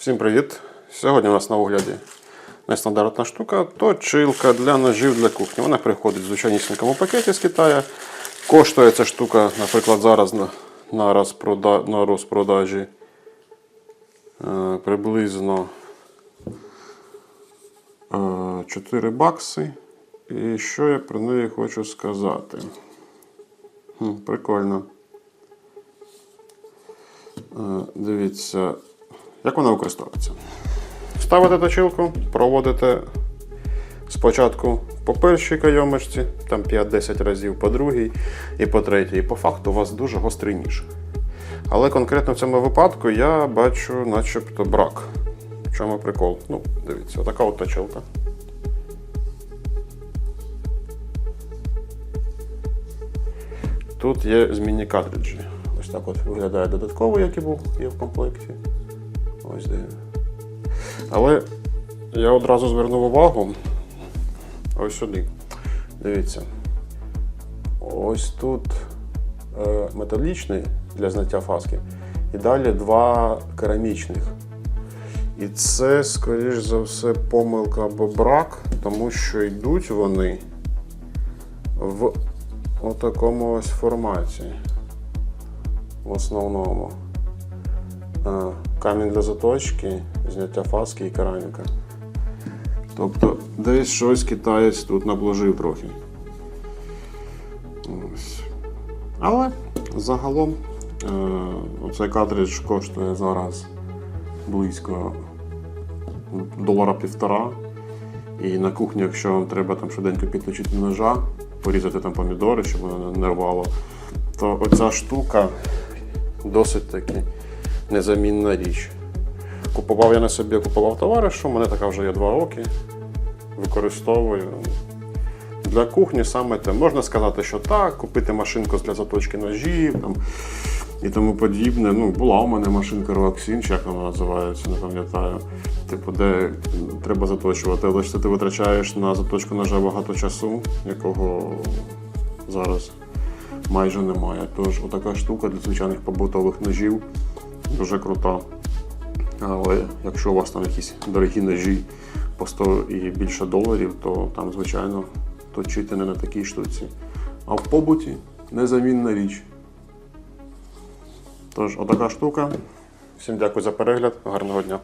Всім привіт! Сьогодні у нас на огляді нестандартна штука точилка для ножів для кухні. Вона приходить в звичайнісінькому пакеті з Китаю. Коштує ця штука, наприклад, зараз на, на, розпрода, на розпродажі е, приблизно е, 4 бакси. І що я про неї хочу сказати? Хм, прикольно. Е, Дивіться, як вона використовується. Ставите точилку, проводите спочатку по першій кайомочці, там 5-10 разів по другій і по третій. І по факту у вас дуже гострий ніж. Але конкретно в цьому випадку я бачу начебто брак. В чому прикол? Ну, дивіться, така от точилка. Тут є змінні картриджі. Ось так от виглядає додатково, який був є в комплекті. Ось де. Але я одразу звернув увагу ось сюди. Дивіться. Ось тут е, металічний для зняття фаски. І далі два керамічних. І це, скоріш за все, помилка або брак, тому що йдуть вони в отакому ось форматі. В основному. Камінь для заточки, зняття фаски і кераміка. Тобто десь щось китаєць тут наблажив трохи. Ось. Але загалом е, оцей картридж коштує зараз близько долара півтора. І на кухні, якщо вам треба там швиденько підключити ножа, порізати там помідори, щоб воно не рвало, то оця штука досить таки незамінна річ. Купував я на собі, купував товаришу, у мене така вже є два роки. Використовую. Для кухні саме те. Можна сказати, що так, купити машинку для заточки ножів там, і тому подібне. Ну, була у мене машинка Roaxin, чи як вона називається, не пам'ятаю. Типу, де треба заточувати, але ж ти витрачаєш на заточку ножа багато часу, якого зараз майже немає. Тож отака штука для звичайних побутових ножів дуже крута. Але якщо у вас там якісь дорогі ножі по 100 і більше доларів, то там, звичайно, точити не на такій штуці. А в побуті незамінна річ. Тож, отака штука. Всім дякую за перегляд, гарного дня.